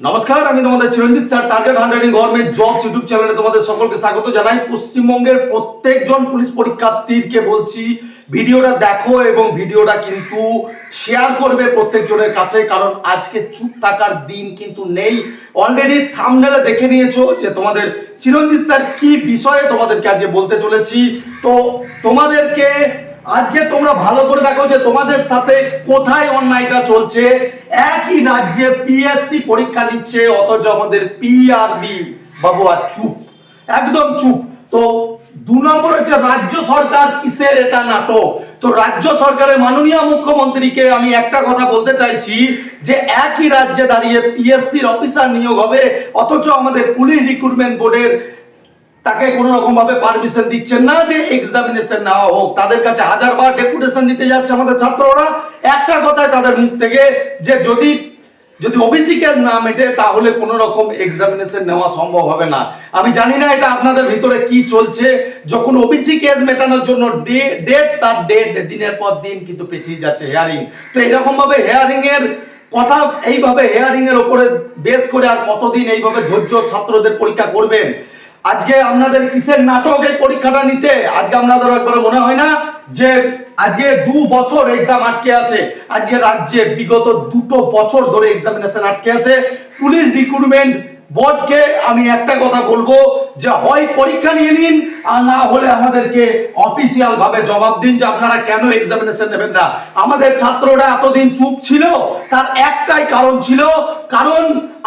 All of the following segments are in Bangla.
নমস্কার, আমি তোমাদের Chiranjit sir target hundreding government jobs YouTube চ্যানেলে তোমাদের সকলকে স্বাগত জানাই। পশ্চিমবঙ্গের প্রত্যেকজন পুলিশ পরীক্ষার্থীকে বলছি, ভিডিওটা দেখো এবং ভিডিওটা কিন্তু শেয়ার করবে প্রত্যেকজনের কাছে, কারণ আজকে চুপ থাকার দিন কিন্তু নেই। অলরেডি থামনেলে দেখে নিয়েছো যে তোমাদের চিরঞ্জিত স্যার কি বিষয়ে তোমাদেরকে আজকে বলতে চলেছি। তো তোমাদেরকে আজকে তোমরা ভালো করে দেখো যে তোমাদের সাথে কোথায় অন্যায়টা চলছে। একই রাজ্যে পিএসসি পরীক্ষা নিচ্ছে, অথচ আমাদের পিআরবি বাবু আর চুপ। একদম চুপ। তো দু নম্বর হচ্ছে রাজ্য সরকার কিসের এটা নাটক? তো রাজ্য সরকারের মাননীয় মুখ্যমন্ত্রীকে আমি একটা কথা বলতে চাইছি, যে একই রাজ্যে দাঁড়িয়ে পিএসসির অফিসার নিয়োগ হবে, অথচ আমাদের পুলিশ রিক্রুটমেন্ট বোর্ডের তাকে কোনো রকম ভাবে পারমিশন দিচ্ছেন না যে এক্সামিনেশন নেওয়া হোক। তাদের কাছে হাজারবার ডেপুটেশন দিতে যাচ্ছে আমাদের ছাত্ররা। একটা কথায় তাদের মুখ থেকে যে যদি যদি কেস না মেটে তাহলে কোনো রকম এক্সামিনেশন নেওয়া সম্ভব হবে না। আমি জানি না এটা আপনাদের ভিতরে কি চলছে। যখন ওবিসি কেস মেটানোর জন্য ডেট তার ডেট দিনের পর দিন কিন্তু পেছিয়ে যাচ্ছে হেয়ারিং তো এরকম ভাবে হেয়ারিং এর কথা এইভাবে হেয়ারিং এর উপরে বেস করে আর কতদিন এইভাবে ধৈর্য ছাত্রদের পরীক্ষা করবেন? আজকে আপনাদের কিসের নাটক এই পরীক্ষাটা নিতে? আজকে আপনাদের একবার মনে হয় না যে আজকে দু বছর এক্সাম আটকে আছে। আজকে রাজ্যে বিগত দুটো বছর ধরে এক্সামিনেশন আটকে আছে। পুলিশ রিক্রুটমেন্ট বোর্ডকে আমি একটা কথা বলব যে হয় পরীক্ষা নিয়ে নিন, আর না হলে আমাদেরকে অফিসিয়াল ভাবে জবাব দিন যে আপনারা কেন এক্সামিনেশন নেবেন না। আমাদের ছাত্ররা এতদিন চুপ ছিল, তার একটাই কারণ ছিল, কারণ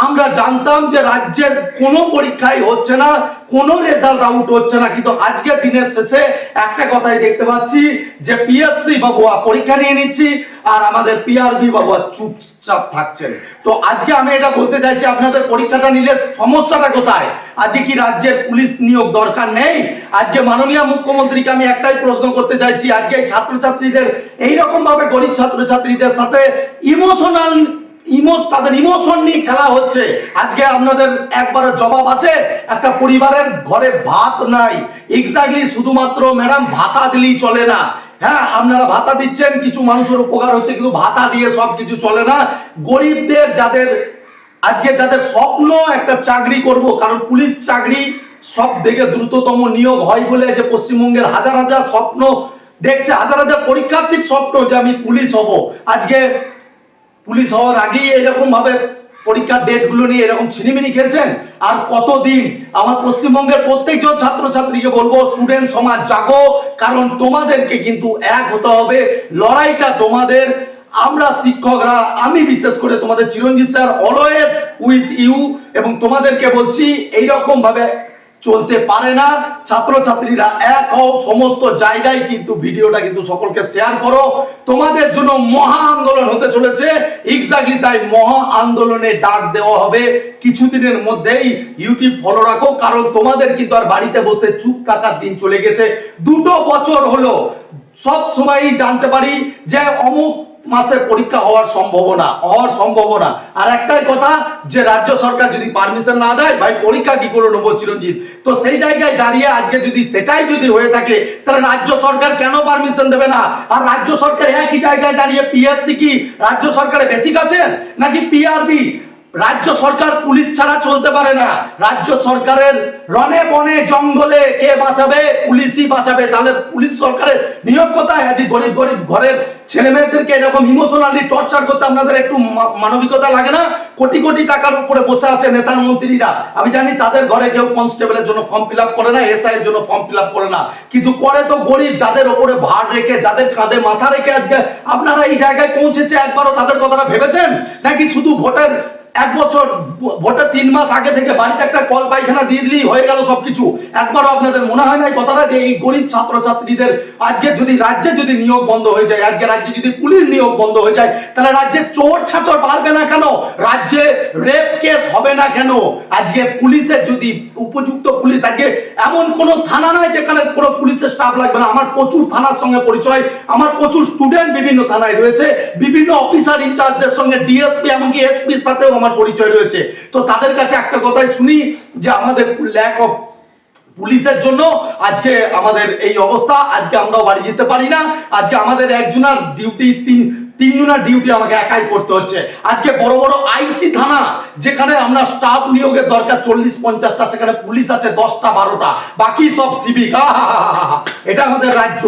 আমরা জানতাম যে রাজ্যের কোনো পরীক্ষাই হচ্ছে না, কোনো রেজাল্ট আউট হচ্ছে না। কিন্তু আজকের দিনের শেষে একটা কথাই দেখতে পাচ্ছি, যে পিএসসি বাবুয়া পরীক্ষা নিয়ে নিচ্ছি আর আমাদের পিআরবি বাবুয়া চুপচাপ থাকছেন। তো আজকে আমি এটা বলতে চাইছি, আপনাদের পরীক্ষাটা নিলে সমস্যাটা কোথায়? আজকে কি রাজ্যের পুলিশ নিয়োগ দরকার নেই? আজকে মাননীয় মুখ্যমন্ত্রীকে আমি একটাই প্রশ্ন করতে চাইছি, আজকে ছাত্রছাত্রীদের এইরকম ভাবে গরিব ছাত্রছাত্রীদের সাথে ইমোশনাল ইমো তাদের ইমোশন নিয়ে খেলা হচ্ছে। আজকে আপনাদের একবার জবাব আছে, একটা পরিবারের ঘরে ভাত নাই। এক্স্যাক্টলি শুধুমাত্র ম্যাডাম ভাতা দিলেই চলে না। হ্যাঁ আপনারা ভাতা দিচ্ছেন, কিছু মানুষের উপকার হচ্ছে, কিন্তু ভাতা দিয়ে সব কিছু চলে না। গরিবদের যাদের, আজকে যাদের স্বপ্ন একটা চাকরি করব, কারণ পুলিশ চাকরি সব থেকে দ্রুততম নিয়োগ হয় বলে যে পশ্চিমবঙ্গের হাজার হাজার স্বপ্ন, দেখছে হাজার হাজার পরীক্ষার্থীর স্বপ্ন যে আমি পুলিশ হব। আজকে পুলিশ হওয়ার আগেই এরকম ভাবে পরীক্ষার ডেটগুলো নিয়ে এরকম ছিনিমিনি খেলছেন। আর কতদিন? আমার পশ্চিমবঙ্গের প্রত্যেকজন ছাত্রছাত্রীকে বলব স্টুডেন্ট সমাজ জাগো, কারণ তোমাদেরকে কিন্তু এক হতে হবে। লড়াইটা তোমাদের। আমরা শিক্ষকরা, আমি বিশেষ করে তোমাদের Chiranjit sir always with you এবং তোমাদেরকে বলছি এইরকম ভাবে চলতে পারে না। ছাত্রছাত্রীরা এক হও, সমস্ত জায়গায় কিন্তু ভিডিওটা কিন্তু সকলকে শেয়ার করো। তোমাদের জন্য মহা আন্দোলন হতে চলেছে। এক্স্যাক্টলি তাই মহা আন্দোলনে ডাক দেওয়া হবে। কিছুদিনের মধ্যেই ইউটিউব ফলো রাখো। কারণ তোমাদের কিন্তু আর বাড়িতে বসে চুপ থাকার দিন চলে গেছে। দুটো বছর হলো। সব সময়ই জানতে পারি যে অমুক মাসে পরীক্ষা হওয়ার সম্ভাবনা হওয়ার সম্ভাবনা। আর একটাই কথা, যে রাজ্য সরকার যদি পারমিশন না দেয়, ভাই, পরীক্ষা কি করে নেব চিরঞ্জিত? তো সেই জায়গায় দাঁড়িয়ে আজকে যদি সেটাই যদি হয়ে থাকে, তাহলে রাজ্য সরকার কেন পারমিশন দেবে না? আর রাজ্য সরকার একই জায়গায় দাঁড়িয়ে পিএসসি কি? রাজ্য সরকারে বেশি কাছে নাকি পিআরবি রাজ্য সরকার পুলিশ ছাড়া চলতে পারে না। রাজ্য সরকারের রনে বনে, জঙ্গলে কে বাঁচাবে, পুলিশই বাঁচাবে। তাহলে পুলিশ সরকারের নিয়োগ কোথায় আজ গরিব গরিব ঘরের ছেলে মেয়েদেরকে এরকম ইমোশনালি টর্চার করতে আপনাদের একটু মানবিকতা লাগে না? কোটি কোটি টাকার উপরে বসে আছে নেতা মন্ত্রীরা। আমি জানি তাদের ঘরে কেউ কনস্টেবলের জন্য ফর্ম ফিল করে না এসআই এর জন্য ফর্ম ফিল করে না। কিন্তু করে তো গরিব যাদের ওপরে ভার রেখে, যাদের কাঁধে মাথা রেখে আজকে আপনারা এই জায়গায় পৌঁছেছে একবারও তাদের কথাটা ভেবেছেন? নাকি শুধু ভোটের এক বছর ভোটের তিন মাস আগে থেকে বাড়িতে একটা কল পায়খানা দিয়ে দিলেই হয়ে গেল সবকিছু। একবারও আপনাদের মনে হয় না এই কথাটা যে এই গরিব ছাত্রছাত্রীদের আজকে যদি রাজ্যে যদি নিয়োগ বন্ধ হয়ে যায়, আজকে রাজ্যে যদি পুলিশ নিয়োগ বন্ধ হয়ে যায়, তাহলে রাজ্যে চোর ছাচর বাড়বে না কেন? রাজ্যে রেপ কেস হবে না কেন? আজকে পুলিশের যদি উপযুক্ত পুলিশ, আজকে এমন কোনো থানা নয় যেখানে কোনো পুলিশের স্টাফ লাগবে না। আমার প্রচুর থানার সঙ্গে পরিচয়, আমার প্রচুর স্টুডেন্ট বিভিন্ন থানায় রয়েছে, বিভিন্ন অফিসার ইনচার্জের সঙ্গে ডিএসপি এমনকি এসপির সাথেও আমার পরিচয় রয়েছে। তো তাদের কাছে একটা কথাই শুনি যে আমাদের ল্যাক অফ পুলিশের জন্য আজকে আমাদের এই অবস্থা। আজকে আমরাও বাড়ি যেতে পারি না। আজকে আমাদের একজনের ডিউটি তিন তিনজনের ডিউটি আমাকে একাই করতে হচ্ছে। আজকে বড় বড় আইসি থানা, যেখানে আমরা স্টাফ নিয়োগের দরকার চল্লিশ, পঞ্চাশটা, সেখানে পুলিশ আছে দশটা, বারোটা। বাকি সব সিভিক এটা আমাদের রাজ্য।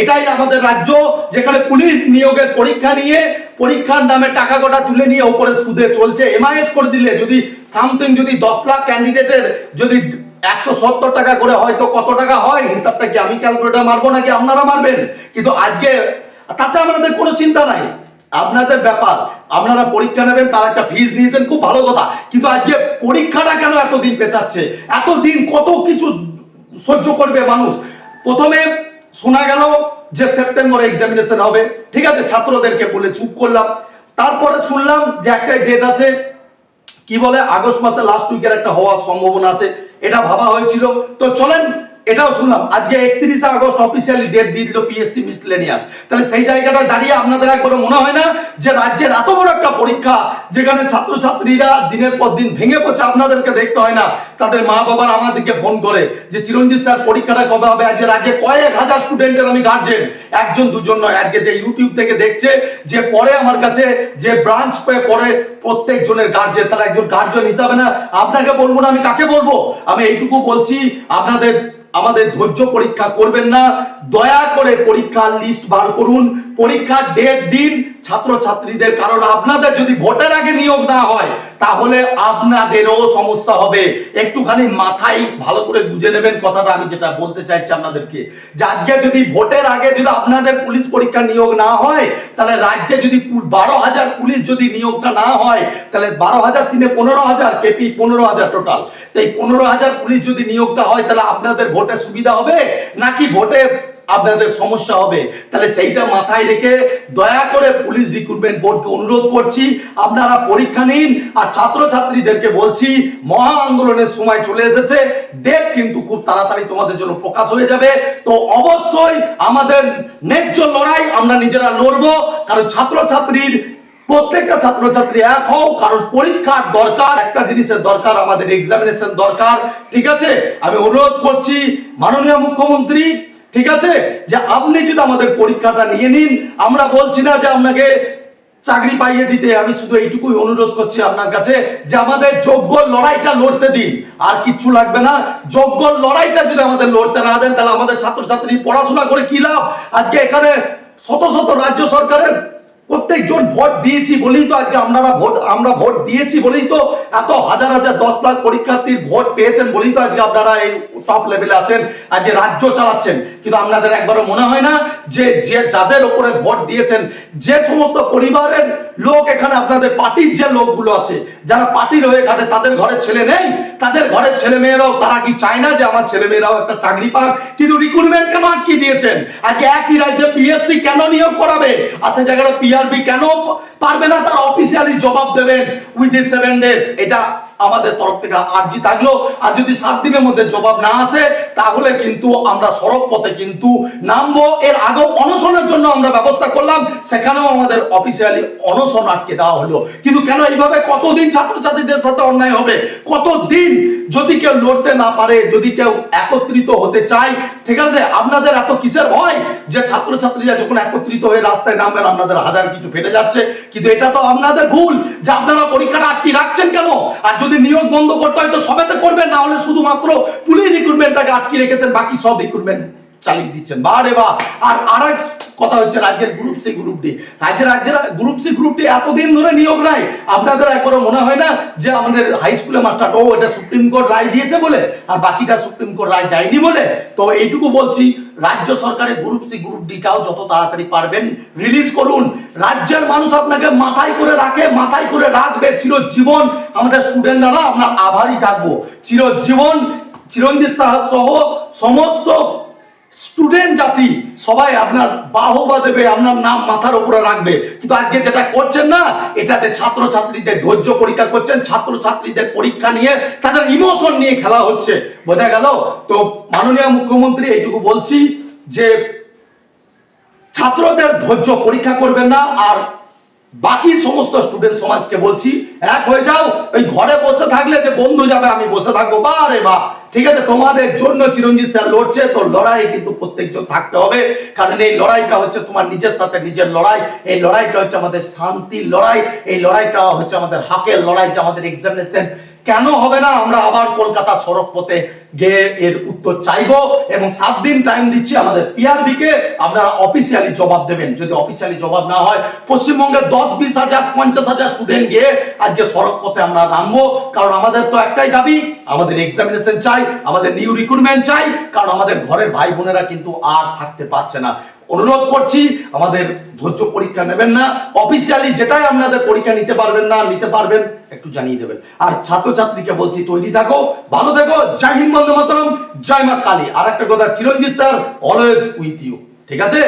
এটাই আমাদের রাজ্য। যেখানে পুলিশ নিয়োগের পরীক্ষা নিয়ে পরীক্ষার নামে টাকা গোটা তুলে নিয়ে ওপরে সুদে চলছে। এমআইএস করে দিলে যদি সামথিং যদি দশ লাখ ক্যান্ডিডেটের যদি একশো সত্তর টাকা করে হয়, তো কত টাকা হয়? হিসাবটা কি আমি ক্যালকুলেটার মারবো নাকি আপনারা মারবেন? কিন্তু আজকে তাতে আমাদের কোনো চিন্তা নাই। আপনাদের ব্যাপার, আপনারা পরীক্ষা নেবেন, তার একটা ফিজ নিয়েছেন, খুব ভালো কথা। কিন্তু আজকে পরীক্ষাটা কেন এতদিন পেঁচাচ্ছে এতদিন কত কিছু সহ্য করবে মানুষ? প্রথমে শোনা গেল যে সেপ্টেম্বরে এক্সামিনেশন হবে, ঠিক আছে, ছাত্রদেরকে বলে চুপ করলাম। তারপরে শুনলাম যে একটা ডেট আছে, কি বলে, আগস্ট মাসে লাস্ট উইকের একটা হওয়ার সম্ভাবনা আছে, এটা ভাবা হয়েছিল। তো চলেন এটাও শুনলাম, আজকে একত্রিশে আগস্ট অফিসিয়ালি ডেট দিয়ে দিল পিএসসি মিসলেনিয়াস তাহলে সেই জায়গাটায় দাঁড়িয়ে আপনাদের একবারও মনে হয় না যে রাজ্যের এত বড় একটা পরীক্ষা, যেখানে ছাত্রছাত্রীরা দিনের পর দিন ভেঙে পড়ছে, আপনাদেরকে দেখতে হয় না। তাদের মা বাবার আমাদেরকে ফোন করে যে, চিরঞ্জিত স্যার, পরীক্ষাটা কবে হবে? আজকে রাজ্যে কয়েক হাজার স্টুডেন্টের আমি গার্জেন একজন, দুজন নয়, আজকে যে ইউটিউব থেকে দেখছে, যে পরে আমার কাছে যে ব্রাঞ্চ পেয়ে পড়ে প্রত্যেক জনের গার্জেন তারা একজন গার্জেন হিসাবে না। আপনাকে বলব না, আমি কাকে বলব? আমি এইটুকু বলছি, আপনাদের আমাদের ধৈর্য পরীক্ষা করবেন না। দয়া করে পরীক্ষার লিস্ট বার করুন। পরীক্ষার ডেট দিন ছাত্রছাত্রীদের, কারণ আপনাদের যদি ভোটের আগে নিয়োগ না হয়, তাহলে আপনাদেরও সমস্যা হবে। একটুখানি মাথায় ভালো করে বুঝে নেবেন কথাটা, আমি যেটা বলতে চাইছি আপনাদেরকে। যে আজকে যদি ভোটের আগে যদি আপনাদের পুলিশ পরীক্ষা নিয়োগ না হয়, তাহলে রাজ্যে যদি বারো হাজার পুলিশ যদি নিয়োগটা না হয়, তাহলে বারো হাজার তিনে পনেরো হাজার, কেপি পনেরো হাজার টোটাল। তো এই পনেরো হাজার পুলিশ যদি নিয়োগটা হয়, তাহলে আপনাদের ভোটে সুবিধা হবে? নাকি ভোটে আপনাদের সমস্যা হবে। তাহলে সেইটা মাথায় রেখে দয়া করে পুলিশ রিক্রুটমেন্ট বোর্ডকে অনুরোধ করছি, আপনারা পরীক্ষা নিন। আর ছাত্রছাত্রীদেরকে বলছি, মহা আন্দোলনের সময় চলে এসেছে। ডেট কিন্তু খুব তাড়াতাড়ি তোমাদের জন্য প্রকাশ হয়ে যাবে। তো অবশ্যই আমাদের ন্যায্য লড়াই আমরা নিজেরা লড়বো। কারণ ছাত্রছাত্রীর, প্রত্যেকটা ছাত্রছাত্রী এক হও, কারণ পরীক্ষার দরকার, একটা জিনিসের দরকার, আমাদের এক্সামিনেশন দরকার। ঠিক আছে? আমি অনুরোধ করছি, মাননীয় মুখ্যমন্ত্রী ঠিক আছে? যে আপনি যদি আমাদের পরীক্ষাটা নিয়ে নিন, আমরা বলছি না যে আপনাকে চাকরি পাইয়ে দিতে, আমি শুধু এইটুকুই অনুরোধ করছি আপনার কাছে যে আমাদের যোগ্য লড়াইটা লড়তে দিন। আর কিচ্ছু লাগবে না। যোগ্য লড়াইটা যদি আমাদের লড়তে না দেন, তাহলে আমাদের ছাত্রছাত্রী পড়াশোনা করে কি লাভ? আজকে এখানে শত শত রাজ্য সরকারের প্রত্যেকজন ভোট দিয়েছি বলেই তো আজকে আপনারা ভোট, আমরা ভোট দিয়েছি বলেই তো এত হাজার হাজার দশ লাখ পরীক্ষার্থীর ভোট পেয়েছেন বলেই তো আজকে আপনারা এই টপ লেভেলে আছেন আজকে রাজ্য চালাচ্ছেন। কিন্তু আপনাদের একবারও মনে হয় না যে যে যাদের উপরে ভোট দিয়েছেন, যে সমস্ত পরিবারের লোক এখানে আপনাদের পার্টির যে লোকগুলো আছে, যারা পার্টির হয়ে খাটে তাদের ঘরে ছেলে নেই। তাদের ঘরের ছেলে মেয়েরাও, তারা কি চায় না যে আমার ছেলে মেয়েরাও একটা চাকরি পাক? কিন্তু রিক্রুটমেন্ট কেন আটকে দিয়েছেন? আজকে একই রাজ্যে পিএসসি কেন নিয়োগ করাবে? আর জায়গাটা পিআরবি কেন পারবে না? তার অফিসিয়ালি জবাব দেবেন উইদিন সেভেন ডেজ এটা আমাদের তরফ থেকে আর্জি থাকল। আর যদি সাত দিনের মধ্যে জবাব না আসে, তাহলে কিন্তু আমরা সড়ক পথে কিন্তু নামবো। এর আগেও অনশনের জন্য আমরা ব্যবস্থা করলাম। সেখানেও আমাদের অফিসিয়ালি অনশন আটকে দেওয়া হলো। কিন্তু কেন এইভাবে কতদিন ছাত্রছাত্রীদের সাথে অন্যায় হবে? কতদিন যদি কেউ লড়তে না পারে, যদি কেউ একত্রিত হতে চায়, ঠিক আছে? আপনাদের এত কিসের ভয় যে ছাত্রছাত্রীরা যখন একত্রিত হয়ে রাস্তায় নামবেন আপনাদের হাজার কিছু ফেটে যাচ্ছে। কিন্তু এটা তো আপনাদের ভুল যে আপনারা পরীক্ষাটা আটকে রাখছেন কেন? আর যদি নিয়োগ বন্ধ করতে হয়, তো সবেতে করবেন, না হলে শুধুমাত্র পুলিশ রিক্রুটমেন্টটাকে আটকে রেখেছেন, বাকি সব রিক্রুটমেন্ট চালিয়ে দিচ্ছেন। বারে বা, আর আরেক কথা হচ্ছে রাজ্যের গ্রুপ সি গ্রুপ ডি রাজ্যের রাজ্যের গ্রুপ সি গ্রুপ ডি এতদিন ধরে নিয়োগ নাই। আপনাদের একবারও মনে হয় না যে আমাদের হাই স্কুলে মাস্টার ও এটা সুপ্রিম কোর্ট রায় দিয়েছে বলে, আর বাকিটা সুপ্রিম কোর্ট রায় দেয়নি বলে? তো এইটুকু বলছি, রাজ্য সরকারের গ্রুপ সি গ্রুপ ডিটাও যত তাড়াতাড়ি পারবেন রিলিজ করুন। রাজ্যের মানুষ আপনাকে মাথায় করে রাখে, মাথায় করে রাখবে। চিরজীবন আমাদের স্টুডেন্টরা আপনার আভারই থাকব। চিরজীবন চিরঞ্জিত সাহা সহ সমস্ত স্টুডেন্ট জাতি, সবাই আপনার বাহবা দেবে, আপনার নাম মাথার উপরে রাখবে। কিন্তু আজকে যেটা করছেন না, এটাতে ছাত্র ছাত্রীদের ধৈর্য পরীক্ষা করছেন ছাত্র ছাত্রীদের পরীক্ষা নিয়ে তাদের ইমোশন নিয়ে খেলা হচ্ছে। বোঝা গেল? তো মাননীয় মুখ্যমন্ত্রী এইটুকু বলছি যে, ছাত্রদের ধৈর্য পরীক্ষা করবেন না, আর বাকি সমস্ত স্টুডেন্ট সমাজকে বলছি, এক হয়ে যাও, ওই ঘরে বসে থাকলে যে বন্ধু যাবে, আমি বসে থাকব। বা রে বা, ঠিক আছে, তোমাদের জন্য চিরঞ্জিত স্যার লড়ছে, তো লড়াই কিন্তু প্রত্যেকজন থাকতে হবে। কারণ এই লড়াইটা হচ্ছে তোমার নিজের সাথে নিজের লড়াই। এই লড়াইটা হচ্ছে আমাদের শান্তির লড়াই। এই লড়াইটা হচ্ছে আমাদের হাকের লড়াই, যে আমাদের এক্সামিনেশন কেন হবে না আমরা আবার কলকাতা সড়ক পথে গিয়ে এর উত্তর চাইব? এবং সাত দিন টাইম দিচ্ছি আমাদের পিআরবি কে। আপনারা অফিসিয়ালি জবাব দেবেন। যদি অফিসিয়ালি জবাব না হয় পশ্চিমবঙ্গের দশ, বিশ হাজার, পঞ্চাশ হাজার স্টুডেন্ট গিয়ে আজকে সড়ক পথে আমরা নামবো। কারণ আমাদের তো একটাই দাবি, আমাদের এক্সামিনেশন চাই, আমাদের নিউ রিক্রুটমেন্ট চাই। কারণ আমাদের ঘরের ভাই বোনেরা কিন্তু আর থাকতে পারছে না। অনুরোধ করছি, আমাদের ধৈর্য পরীক্ষা নেবেন না। অফিসিয়ালি যেটাই আপনাদের পরীক্ষা নিতে পারবেন না, নিতে পারবেন, একটু জানিয়ে দেবেন। আর ছাত্রছাত্রীকে বলছি, তৈরি থাকো, ভালো থেকো, জয় হিন্দ মাতরম, জয় মা কালী। আর একটা কথা, Chiranjit sir always with you ঠিক আছে?